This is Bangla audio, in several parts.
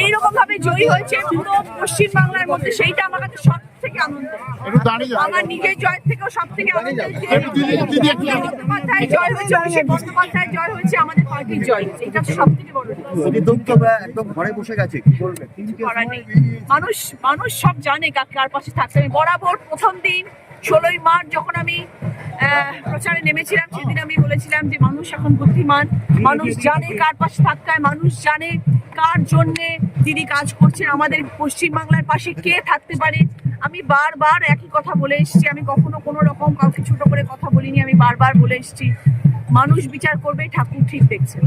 এইরকম ভাবে জয়ী হয়েছে পুরো পশ্চিম বাংলার মধ্যে সেইটা আমার কাছে সব থেকে আনন্দ। আমার নিজের জয়ের থেকেও সব থেকে আনন্দ। বন্দ্যোপাধ্যায় জয় হয়েছে অভিষেক বন্দ্যোপাধ্যায় জয় হয়েছে আমাদের পার্টির জয় এটা সব থেকে বড় একদম ঘরে বসে গেছে কি বলবেন করার নেই। মানুষ মানুষ সব জানে কার কার পাশে থাকতে আমি বরাবর প্রথম দিন ষোলোই মার্চ যখন আমি প্রচারে নেমেছিলাম সেদিন আমি বলেছিলাম যে মানুষ এখন বুদ্ধিমান। মানুষ জানে কার পাশে থাকতে হয় মানুষ জানে কার জন্যে তিনি কাজ করছেন? আমাদের পশ্চিম বাংলার পাশে কে থাকতে পারে? আমি বারবার একই কথা বলে এসেছি। আমি কখনো কোনো রকম কাউকে ছোট করে কথা বলিনি। আমি বারবার বলে এসেছি মানুষ বিচার করবে ঠাকুর ঠিক দেখছে।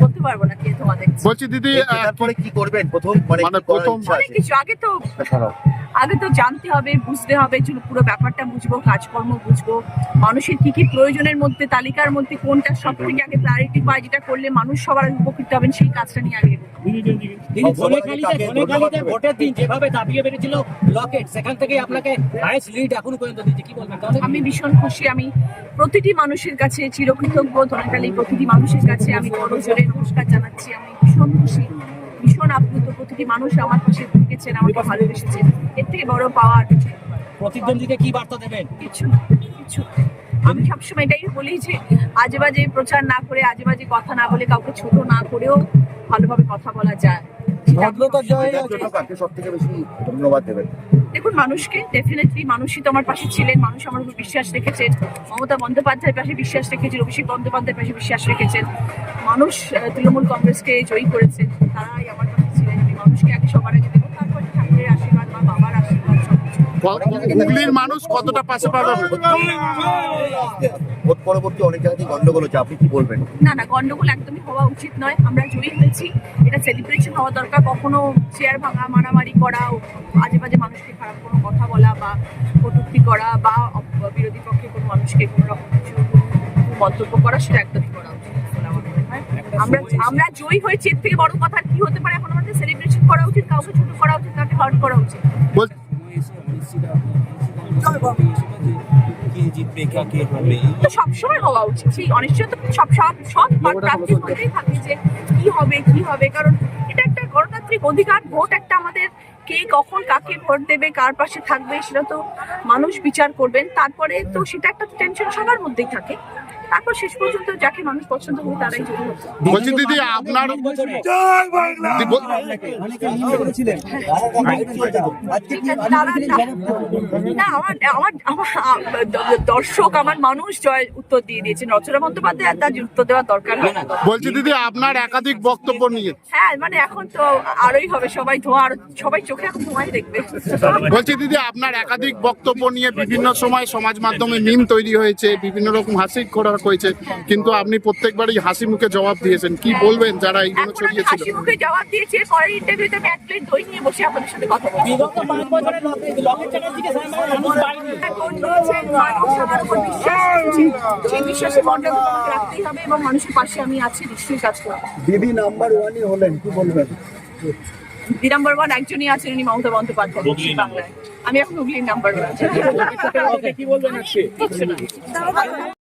বলতে পারব না কে তোমাদের। বলছি দিদি এই আহ, জেতার পরে কি করবেন প্রথম মানে প্রথম- আগে তো আগে তো জানতে হবে বুঝতে হবে যে পুরো ব্যাপারটা বুঝব কাজকর্ম বুঝব। মানুষের কি কি প্রয়োজনের মধ্যে তালিকার মধ্যে কোনটা সব থেকে আগে ক্লারিটি পায় যেটা করলে মানুষ সবার উপকৃত হবেন সেই কাজটা নিয়ে আগে আমি ভীষণ খুশি আমি প্রতিটি মানুষের কাছে চিরকৃতজ্ঞ ধনেকালী প্রতিটি মানুষের কাছে আমি বড় জোরে নমস্কার জানাচ্ছি আমি ভীষণ খুশি ভীষণ আপ্লুত প্রতিটি মানুষ আমার পাশে থেকেছেন আমাকে ভালোবেসেছেন এর থেকে বড় পাওয়া আর কিছু হতে পারে না। প্রতিদ্বন্দ্বীকে কি বার্তা দেবেন? কিছু কিছু আমি সবসময় এটাই বলি যে আজে বাজে প্রচার না করে আজে বাজে কথা না বলে কাউকে ছোট না করেও ভালোভাবে কথা বলা যায়। দেখুন মানুষকে ডেফিনেটলি মানুষই তো আমার পাশে ছিলেন মানুষ আমার উপর বিশ্বাস রেখেছেন। মমতা বন্দ্যোপাধ্যায়ের পাশে বিশ্বাস রেখেছেন অভিষেক বন্দ্যোপাধ্যায়ের পাশে বিশ্বাস রেখেছেন। মানুষ তৃণমূল কংগ্রেসকে জয়ী করেছে তারাই হুগলির মানুষ কতটা পাশে পাবে? ভোট পরবর্তী অনেক জায়গাতেই গন্ডগোল হচ্ছে আপনি কি বলবেন? না না গন্ডগোল একদমই হওয়া উচিত নয়। আমরা জয়ী হয়েছি এটা সেলিব্রেশন হওয়া দরকার। কখনো চেয়ার ভাঙা মারামারি করা আজে বাজে মানুষকে খারাপ কোনো কথা বলা বা কটূক্তি করা বা বিরোধী পক্ষে কোনো মানুষকে কোনো রকম কিছু মন্তব্য করা সেটা একদমই করা উচিত আমার। আমরা জয়ী হয়েছি এর থেকে বড় কথা কি হতে পারে এখন আমাদের সেলিব্রেশন করা উচিত কাউকে ছোট করা উচিত কাউকে হার্ট করা উচিত। সবসময় হওয়া উচিত। সেই অনিশ্চয়তা সব সব সব প্রার্থীর মধ্যেই থাকে যে কি হবে কি হবে? কারণ এটা একটা গণতান্ত্রিক অধিকার ভোট একটা আমাদের কে কখন কাকে ভোট দেবে কার পাশে থাকবে সেটা তো মানুষ বিচার করবেন। তারপরে তো সেটা একটা টেনশন সবার মধ্যেই থাকে। তারপর শেষ পর্যন্ত যাকে মানুষ পছন্দ করে তারাই জয়ী হচ্ছে বলছি দিদি আপনার না আমার আমার আমার দর্শক আমার মানুষ জয় উত্তর দিয়ে দিয়েছেন। রচনা বন্দ্যোপাধ্যায় আর তার উত্তর দেওয়ার দরকার হয়। না বলছি দিদি আপনার একাধিক বক্তব্য নিয়ে। হ্যাঁ মানে এখন তো আরোই হবে সবাই ধোঁয়া আর সবাই চোখে এখন ধোঁয়াই দেখবে। বলছি দিদি আপনার একাধিক বক্তব্য নিয়ে বিভিন্ন সময় সমাজ মাধ্যমে মিম তৈরি হয়েছে বিভিন্ন রকম হাসি করা হয়েছে কিন্তু আপনি প্রত্যেকবারই হাসি মুখে জবাব দিয়েছেন। কি বলবেন যারা এইগুলো ছড়িয়েছিল হাসি মুখে জবাব দিয়েছি পরের ইন্টারভিউতে আমি এক প্লেট দই নিয়ে বসে আপনাদের সাথে কথা বলব। বিগত পাঁচ বছরের লকেট চ্যাটার্জিকে সামনে মানুষ দিয়েছেন, মানুষ আমার উপর বিশ্বাস। সেই বিশ্বাসের রাখতেই হবে এবং মানুষের পাশে আমি আছি নিশ্চয়ই কাজ করব। দিদি নাম্বার ওয়ানই হলেন কি বলবেন? দুই নাম্বার ওয়ান একজনই আছেন উনি মমতা বন্দ্যোপাধ্যায় বাংলায়। আমি এখন হুগলির নাম্বার ওয়ান কি বলবেন আজকে?